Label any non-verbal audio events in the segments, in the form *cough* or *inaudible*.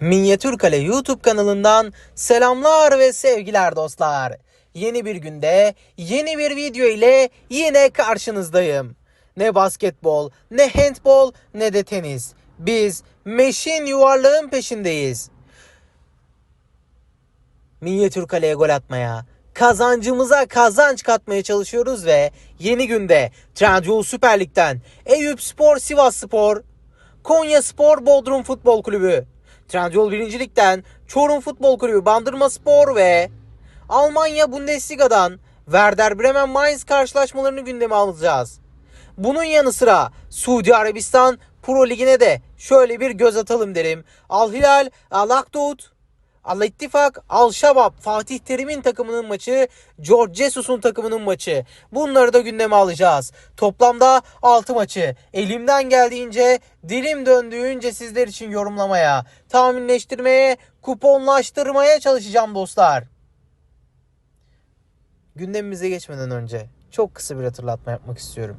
Minyatür Kale YouTube kanalından selamlar ve sevgiler dostlar. Yeni bir günde yeni bir video ile yine karşınızdayım. Ne basketbol, ne handbol, ne de tenis. Biz meşin yuvarlağın peşindeyiz. Minyatür kaleye gol atmaya, kazancımıza kazanç katmaya çalışıyoruz ve yeni günde Trendyol Süper Lig'den Eyüp Spor Sivas Spor, Konya Spor Bodrum Futbol Kulübü, Trendyol 1. Lig'den Çorum Futbol Kulübü Bandırma Spor ve Almanya Bundesliga'dan Werder Bremen Mainz karşılaşmalarını gündeme alacağız. Bunun yanı sıra Suudi Arabistan Pro Ligi'ne de şöyle bir göz atalım derim. Al Hilal, Al Akdut, Al İttifak, Al Şabab, Fatih Terim'in takımının maçı, George Jesus'un takımının maçı. Bunları da gündeme alacağız. Toplamda 6 maçı. Elimden geldiğince, dilim döndüğünce sizler için yorumlamaya, tahminleştirmeye, kuponlaştırmaya çalışacağım dostlar. Gündemimize geçmeden önce çok kısa bir hatırlatma yapmak istiyorum.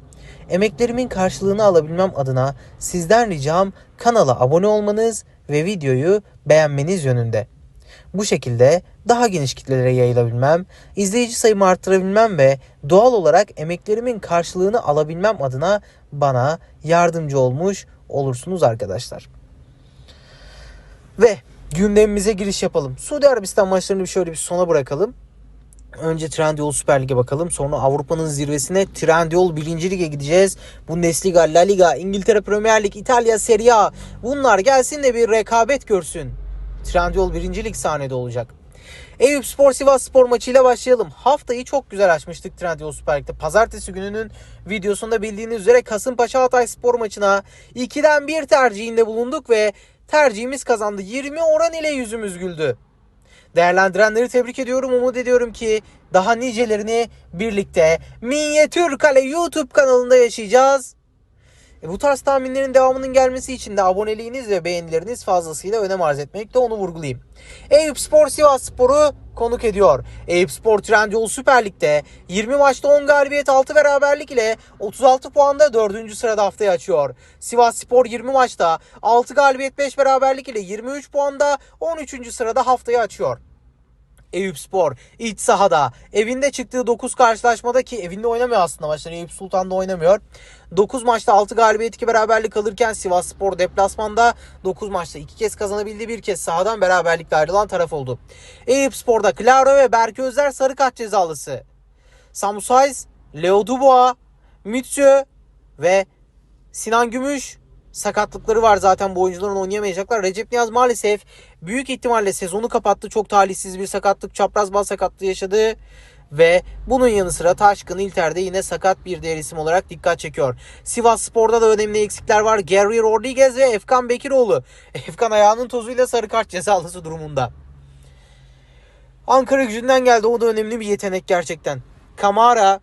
Emeklerimin karşılığını alabilmem adına sizden ricam kanala abone olmanız ve videoyu beğenmeniz yönünde. Bu şekilde daha geniş kitlelere yayılabilmem, izleyici sayımı arttırabilmem ve doğal olarak emeklerimin karşılığını alabilmem adına bana yardımcı olmuş olursunuz arkadaşlar. Ve gündemimize giriş yapalım. Suudi Arabistan maçlarını şöyle bir sona bırakalım. Önce Trendyol Süper Lig'e bakalım. Sonra Avrupa'nın zirvesine Trendyol 1. Lig'e gideceğiz. Bundesliga, La Liga, İngiltere Premier Lig, İtalya Serie A. Bunlar gelsin de bir rekabet görsün. Trendyol 1. Lig sahnede olacak. Eyüp Spor Sivas Spor maçıyla başlayalım. Haftayı çok güzel açmıştık Trendyol Süper Lig'de. Pazartesi gününün videosunda bildiğiniz üzere Kasımpaşa Hatay Spor maçına 2'den 1 tercihinde bulunduk ve tercihimiz kazandı. 20 oran ile yüzümüz güldü. Değerlendirenleri tebrik ediyorum. Umut ediyorum ki daha nicelerini birlikte Minyatür Kale YouTube kanalında yaşayacağız. E, bu tarz tahminlerin devamının gelmesi için de aboneliğiniz ve beğenileriniz fazlasıyla önem arz etmekte onu vurgulayayım. Eyüp Spor Sivas Spor'u konuk ediyor. Eyüp Spor Trendyol Süper Lig'de 20 maçta 10 galibiyet 6 beraberlik ile 36 puanda 4. sırada haftayı açıyor. Sivas Spor 20 maçta 6 galibiyet 5 beraberlik ile 23 puanda 13. sırada haftayı açıyor. Eyüp Spor iç sahada evinde çıktığı 9 karşılaşmada ki evinde oynamıyor aslında maçları Eyüp Sultan'da oynamıyor. 9 maçta 6 galibiyet 2 beraberlik alırken Sivas Spor deplasmanda 9 maçta 2 kez kazanabildi bir kez sahadan beraberlikle ayrılan taraf oldu. Eyüp Spor'da Claro ve Berke Özler sarı kart cezalısı. Samu Saiz, Leo Dubois, Mitsu ve Sinan Gümüş sakatlıkları var zaten bu oyuncuların oynayamayacaklar. Recep Niyaz maalesef büyük ihtimalle sezonu kapattı. Çok talihsiz bir sakatlık, çapraz bal sakatlığı yaşadı. Ve bunun yanı sıra Taşkın İlter'de yine sakat bir diğer isim olarak dikkat çekiyor. Sivas Spor'da da önemli eksikler var. Gary Rodriguez ve Efkan Bekiroğlu. *laughs* Efkan ayağının tozuyla sarı kart cezalısı durumunda. Ankara gücünden geldi. O da önemli bir yetenek gerçekten. Kamara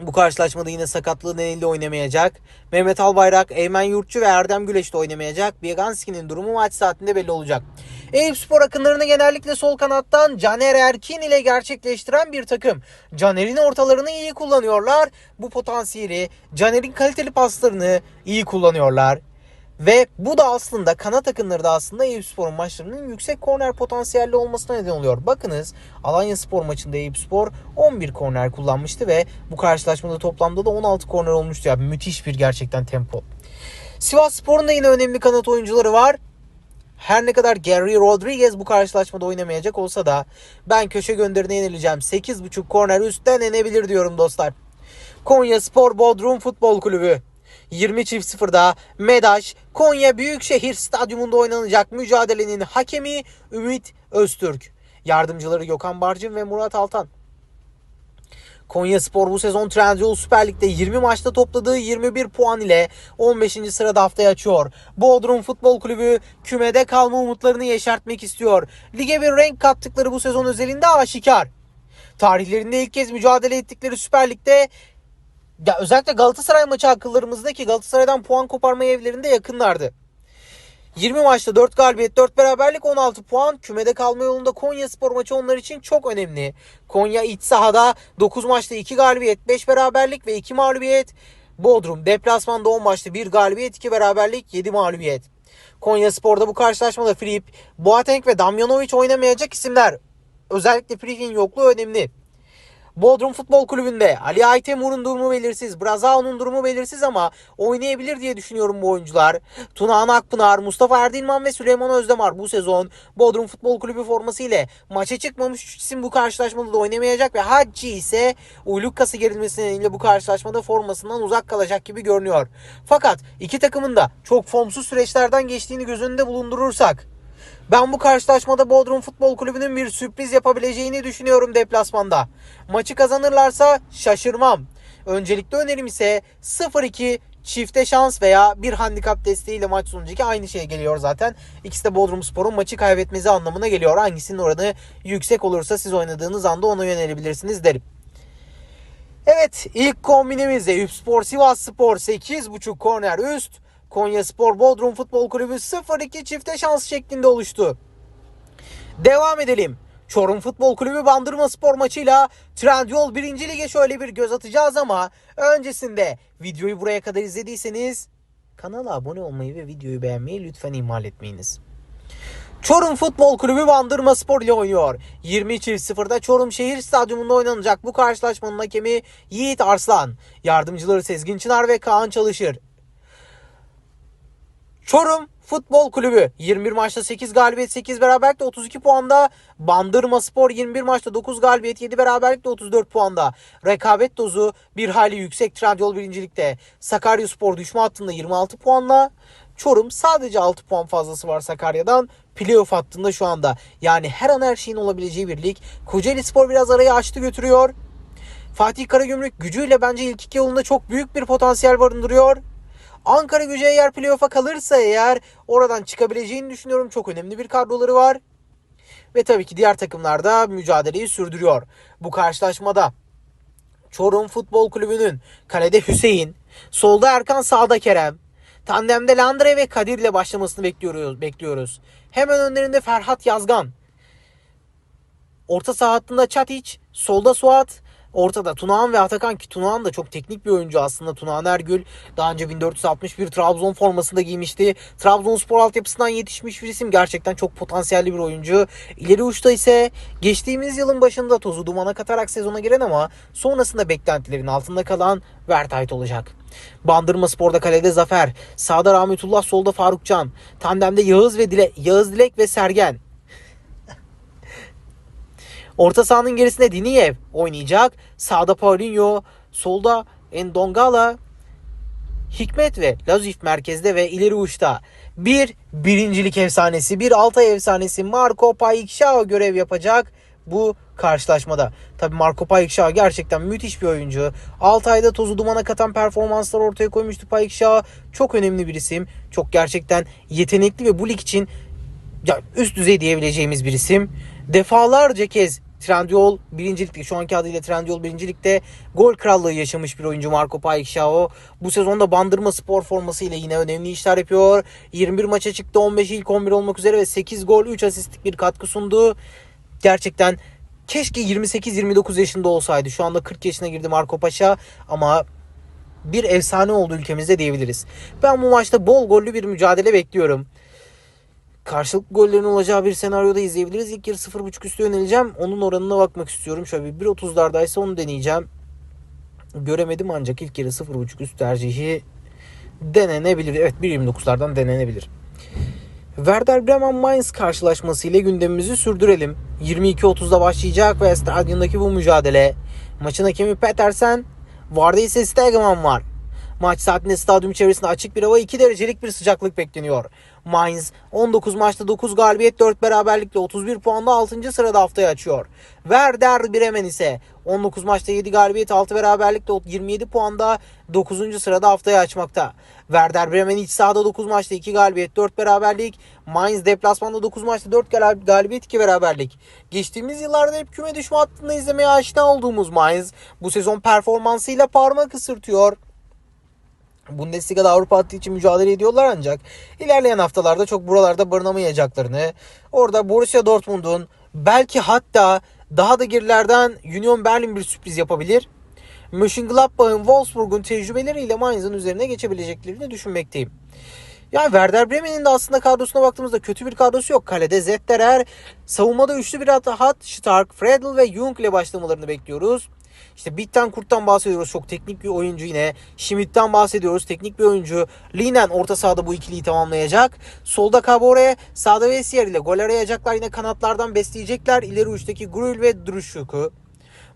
bu karşılaşmada yine sakatlığı nedeniyle oynamayacak. Mehmet Albayrak, Eymen Yurtçu ve Erdem Güleş de oynamayacak. Bieganski'nin durumu maç saatinde belli olacak. Eyüp Spor akınlarını genellikle sol kanattan Caner Erkin ile gerçekleştiren bir takım. Caner'in ortalarını iyi kullanıyorlar. Bu potansiyeli, Caner'in kaliteli paslarını iyi kullanıyorlar. Ve bu da aslında kanat akınları da aslında Eyüp Spor'un maçlarının yüksek korner potansiyelli olmasına neden oluyor. Bakınız Alanya Spor maçında Eyüp Spor 11 korner kullanmıştı ve bu karşılaşmada toplamda da 16 korner olmuştu. Yani müthiş bir gerçekten tempo. Sivas Spor'un da yine önemli kanat oyuncuları var. Her ne kadar Gary Rodriguez bu karşılaşmada oynamayacak olsa da ben köşe gönderine yenileceğim. 8.5 korner üstten inebilir diyorum dostlar. Konya Spor Bodrum Futbol Kulübü 20 çift sıfırda Medaş Konya Büyükşehir Stadyumunda oynanacak mücadelenin hakemi Ümit Öztürk. Yardımcıları Gökhan Barcın ve Murat Altan. Konya Spor bu sezon Trendyol Süper Lig'de 20 maçta topladığı 21 puan ile 15. sırada haftayı açıyor. Bodrum Futbol Kulübü kümede kalma umutlarını yeşertmek istiyor. Lige bir renk kattıkları bu sezon özelinde aşikar. Tarihlerinde ilk kez mücadele ettikleri Süper Lig'de ya özellikle Galatasaray maçı akıllarımızdaki Galatasaray'dan puan koparma evlerinde yakınlardı. 20 maçta 4 galibiyet 4 beraberlik 16 puan. Kümede kalma yolunda Konya Spor maçı onlar için çok önemli. Konya iç sahada 9 maçta 2 galibiyet 5 beraberlik ve 2 mağlubiyet. Bodrum deplasmanda 10 maçta 1 galibiyet 2 beraberlik 7 mağlubiyet. Konya Spor'da bu karşılaşmada Filip, Boateng ve Damjanovic oynamayacak isimler. Özellikle Filip'in yokluğu önemli. Bodrum Futbol Kulübü'nde Ali Aytemur'un durumu belirsiz. Brazao'nun durumu belirsiz ama oynayabilir diye düşünüyorum bu oyuncular. Tunağan Akpınar, Mustafa Erdinman ve Süleyman Özdemir bu sezon Bodrum Futbol Kulübü forması ile maça çıkmamış isim bu karşılaşmada da oynamayacak ve Hacı ise uyluk kası gerilmesi nedeniyle bu karşılaşmada formasından uzak kalacak gibi görünüyor. Fakat iki takımın da çok formsuz süreçlerden geçtiğini göz önünde bulundurursak ben bu karşılaşmada Bodrum Futbol Kulübü'nün bir sürpriz yapabileceğini düşünüyorum deplasmanda. Maçı kazanırlarsa şaşırmam. Öncelikli önerim ise 0-2 çifte şans veya bir handikap desteğiyle maç sonucu ki aynı şey geliyor zaten. İkisi de Bodrum Spor'un maçı kaybetmesi anlamına geliyor. Hangisinin oranı yüksek olursa siz oynadığınız anda ona yönelebilirsiniz derim. Evet ilk kombinimizde Üpspor Sivas Spor 8.5 korner üst. Konya Spor Bodrum Futbol Kulübü 0-2 çifte şans şeklinde oluştu. Devam edelim. Çorum Futbol Kulübü Bandırma Spor maçıyla Trendyol 1. Lig'e şöyle bir göz atacağız ama öncesinde videoyu buraya kadar izlediyseniz kanala abone olmayı ve videoyu beğenmeyi lütfen ihmal etmeyiniz. Çorum Futbol Kulübü Bandırma Spor ile oynuyor. 20.0'da Çorum Şehir Stadyumunda oynanacak bu karşılaşmanın hakemi Yiğit Arslan. Yardımcıları Sezgin Çınar ve Kaan Çalışır. Çorum Futbol Kulübü 21 maçta 8 galibiyet 8 beraberlikle 32 puanda. Bandırma Spor 21 maçta 9 galibiyet 7 beraberlikle 34 puanda. Rekabet dozu bir hali yüksek Trendyol birincilikte. Sakarya Spor düşme hattında 26 puanla. Çorum sadece 6 puan fazlası var Sakarya'dan. Playoff hattında şu anda. Yani her an her şeyin olabileceği bir lig. Kocaeli Spor biraz arayı açtı götürüyor. Fatih Karagümrük gücüyle bence ilk iki yolunda çok büyük bir potansiyel barındırıyor. Ankara gücü eğer playoff'a kalırsa eğer oradan çıkabileceğini düşünüyorum. Çok önemli bir kadroları var. Ve tabii ki diğer takımlar da mücadeleyi sürdürüyor. Bu karşılaşmada Çorum Futbol Kulübü'nün kalede Hüseyin, solda Erkan, sağda Kerem, tandemde Landre ve Kadir ile başlamasını bekliyoruz. bekliyoruz. Hemen önlerinde Ferhat Yazgan. Orta saha hattında Çatiç, solda Suat, Ortada Tunağan ve Atakan ki Tunağan da çok teknik bir oyuncu aslında. Tunağan Ergül daha önce 1461 Trabzon formasında giymişti. Trabzonspor altyapısından yetişmiş bir isim. Gerçekten çok potansiyelli bir oyuncu. İleri uçta ise geçtiğimiz yılın başında tozu dumana katarak sezona giren ama sonrasında beklentilerin altında kalan Vertayt olacak. Bandırma Spor'da kalede Zafer, sağda Rahmetullah, solda Farukcan, tandemde Yağız ve Dile, Yağız Dilek ve Sergen. Orta sahanın gerisinde Diniyev oynayacak. Sağda Paulinho, solda Endongala, Hikmet ve Lazif merkezde ve ileri uçta bir birincilik efsanesi, bir Altay efsanesi Marco Paikşao görev yapacak bu karşılaşmada. Tabii Marco Paikşao gerçekten müthiş bir oyuncu. Altay'da tozu dumana katan performanslar ortaya koymuştu Paikşao. Çok önemli bir isim. Çok gerçekten yetenekli ve bu lig için ya üst düzey diyebileceğimiz bir isim. Defalarca kez Trendyol birincilikte şu anki adıyla Trendyol birincilikte gol krallığı yaşamış bir oyuncu Marco Paikşao. Bu sezonda Bandırma Spor forması ile yine önemli işler yapıyor. 21 maça çıktı 15 ilk 11 olmak üzere ve 8 gol 3 asistlik bir katkı sundu. Gerçekten keşke 28-29 yaşında olsaydı. Şu anda 40 yaşına girdi Marco Paşa ama bir efsane oldu ülkemizde diyebiliriz. Ben bu maçta bol gollü bir mücadele bekliyorum karşılıklı gollerin olacağı bir senaryoda izleyebiliriz. İlk yarı 0.5 üstü yöneleceğim. Onun oranına bakmak istiyorum. Şöyle bir 1.30'lardaysa onu deneyeceğim. Göremedim ancak ilk yarı 0.5 üst tercihi denenebilir. Evet 1.29'lardan denenebilir. Werder Bremen Mainz karşılaşması ile gündemimizi sürdürelim. 22.30'da başlayacak ve stadyumdaki bu mücadele. Maçın hakemi Petersen, Varda ise Stegeman var. Maç saatinde stadyum çevresinde açık bir hava 2 derecelik bir sıcaklık bekleniyor. Mainz 19 maçta 9 galibiyet 4 beraberlikle 31 puanla 6. sırada haftayı açıyor. Werder Bremen ise 19 maçta 7 galibiyet 6 beraberlikle 27 puanda 9. sırada haftayı açmakta. Werder Bremen iç sahada 9 maçta 2 galibiyet 4 beraberlik. Mainz deplasmanda 9 maçta 4 galibiyet 2 beraberlik. Geçtiğimiz yıllarda hep küme düşme hattında izlemeye aşina olduğumuz Mainz bu sezon performansıyla parmak ısırtıyor. Bundesliga'da Avrupa hattı için mücadele ediyorlar ancak ilerleyen haftalarda çok buralarda barınamayacaklarını, orada Borussia Dortmund'un belki hatta daha da gerilerden Union Berlin bir sürpriz yapabilir. Mönchengladbach'ın Wolfsburg'un tecrübeleriyle Mainz'ın üzerine geçebileceklerini düşünmekteyim. Yani Werder Bremen'in de aslında kadrosuna baktığımızda kötü bir kadrosu yok. Kalede Zetterer, savunmada üçlü bir hat, Stark, Fredel ve Jung ile başlamalarını bekliyoruz. İşte Bittenkurt'tan bahsediyoruz. Çok teknik bir oyuncu yine. Schmidt'ten bahsediyoruz. Teknik bir oyuncu. Linen orta sahada bu ikiliyi tamamlayacak. Solda Kabore, sağda Vesier ile gol arayacaklar. Yine kanatlardan besleyecekler. İleri uçtaki Grul ve Druşuk'u.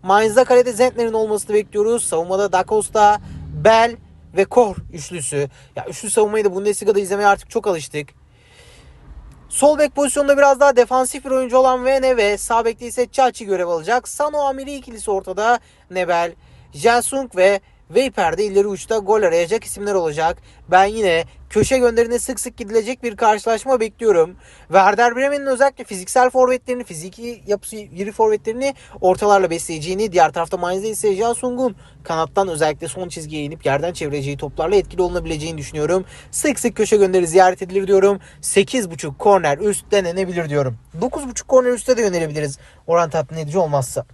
Mainz'da kalede Zentner'in olmasını bekliyoruz. Savunmada Da Costa, Bell ve Kor üçlüsü. Ya üçlü savunmayı da Bundesliga'da izlemeye artık çok alıştık. Sol bek pozisyonunda biraz daha defansif bir oyuncu olan Vene ve sağ bekte ise Çaçi görev alacak. Sano Amiri ikilisi ortada. Nebel, Jelsung ve Veyper'de ileri uçta gol arayacak isimler olacak. Ben yine köşe gönderine sık sık gidilecek bir karşılaşma bekliyorum. Werder Bremen'in özellikle fiziksel forvetlerini, fiziki yapısı iri forvetlerini ortalarla besleyeceğini, diğer tarafta Mainz'de ise Jelsung'un kanattan özellikle son çizgiye inip yerden çevireceği toplarla etkili olunabileceğini düşünüyorum. Sık sık köşe gönderi ziyaret edilir diyorum. 8.5 korner üst denenebilir diyorum. 9.5 korner üstte de yönelebiliriz. Oran tatmin edici olmazsa.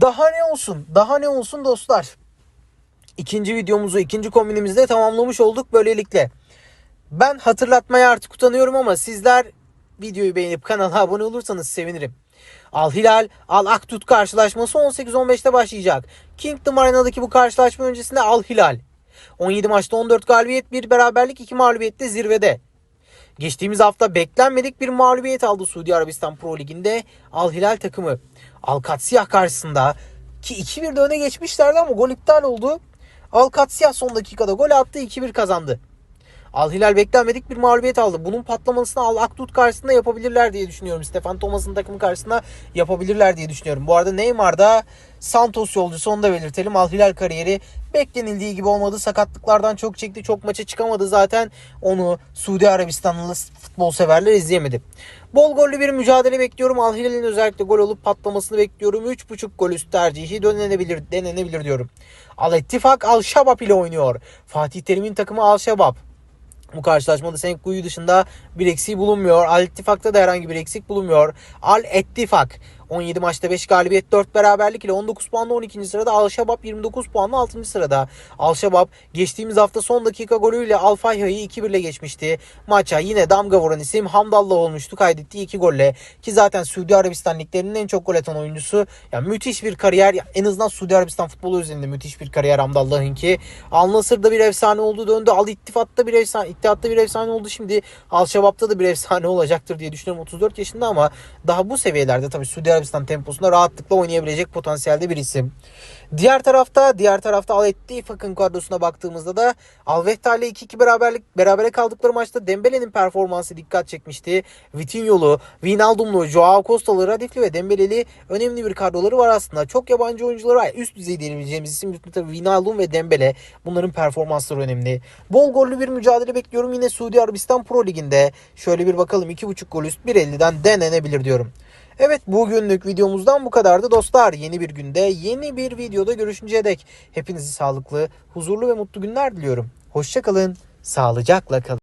Daha ne olsun? Daha ne olsun dostlar? İkinci videomuzu, ikinci kombinimizi de tamamlamış olduk böylelikle. Ben hatırlatmaya artık utanıyorum ama sizler videoyu beğenip kanala abone olursanız sevinirim. Al Hilal, Al Aktut karşılaşması 18-15'te başlayacak. Kingdom Arena'daki bu karşılaşma öncesinde Al Hilal. 17 maçta 14 galibiyet, 1 beraberlik, 2 mağlubiyette zirvede. Geçtiğimiz hafta beklenmedik bir mağlubiyet aldı Suudi Arabistan Pro Ligi'nde Al Hilal takımı. Al Katsiyah karşısında ki 2-1'de öne geçmişlerdi ama gol iptal oldu. Al Katsiyah son dakikada gol attı 2-1 kazandı. Al Hilal beklenmedik bir mağlubiyet aldı. Bunun patlamasını Al Akdut karşısında yapabilirler diye düşünüyorum. Stefan Thomas'ın takımı karşısında yapabilirler diye düşünüyorum. Bu arada Neymar da Santos yolcusu onu da belirtelim. Al Hilal kariyeri beklenildiği gibi olmadı. Sakatlıklardan çok çekti. Çok maça çıkamadı zaten. Onu Suudi Arabistanlı futbol severler izleyemedi. Bol gollü bir mücadele bekliyorum. Al Hilal'in özellikle gol olup patlamasını bekliyorum. 3.5 gol üst tercihi denenebilir, denenebilir diyorum. Al Ettifak Al Şabab ile oynuyor. Fatih Terim'in takımı Al Şabab. Bu karşılaşmada Senkuyu dışında bir eksiği bulunmuyor. Al İttifak'ta da herhangi bir eksik bulunmuyor. Al Ettifak 17 maçta 5 galibiyet 4 beraberlik ile 19 puanla 12. sırada. Al Şabab 29 puanla 6. sırada. Al Şabab geçtiğimiz hafta son dakika golüyle Al Fayha'yı 2-1 ile geçmişti. Maça yine damga vuran isim Hamdallah olmuştu kaydettiği 2 golle. Ki zaten Suudi Arabistan liglerinin en çok gol atan oyuncusu. Yani müthiş bir kariyer. En azından Suudi Arabistan futbolu üzerinde müthiş bir kariyer Hamdallah'ınki. Al Nasır'da bir efsane oldu döndü. Al İttifat'ta bir efsane, İttihat'ta bir efsane oldu. Şimdi Al Şabab'ta da bir efsane olacaktır diye düşünüyorum. 34 yaşında ama daha bu seviyelerde tabii Suudi Arabistan temposunda rahatlıkla oynayabilecek potansiyelde bir isim. Diğer tarafta diğer tarafta Al Ettifak'ın kadrosuna baktığımızda da Al Vehta ile 2-2 beraberlik berabere kaldıkları maçta Dembele'nin performansı dikkat çekmişti. Vitinho'lu, Wijnaldum'lu, Joao Costa'lı, Radifli ve Dembele'li önemli bir kadroları var aslında. Çok yabancı oyuncuları var. Üst düzey diyebileceğimiz isim tabii Wijnaldum ve Dembele. Bunların performansları önemli. Bol gollü bir mücadele bekliyorum yine Suudi Arabistan Pro Ligi'nde. Şöyle bir bakalım 2.5 gol üst 1.50'den denenebilir diyorum. Evet bugünlük videomuzdan bu kadardı dostlar. Yeni bir günde yeni bir videoda görüşünceye dek hepinizi sağlıklı, huzurlu ve mutlu günler diliyorum. Hoşçakalın, sağlıcakla kalın.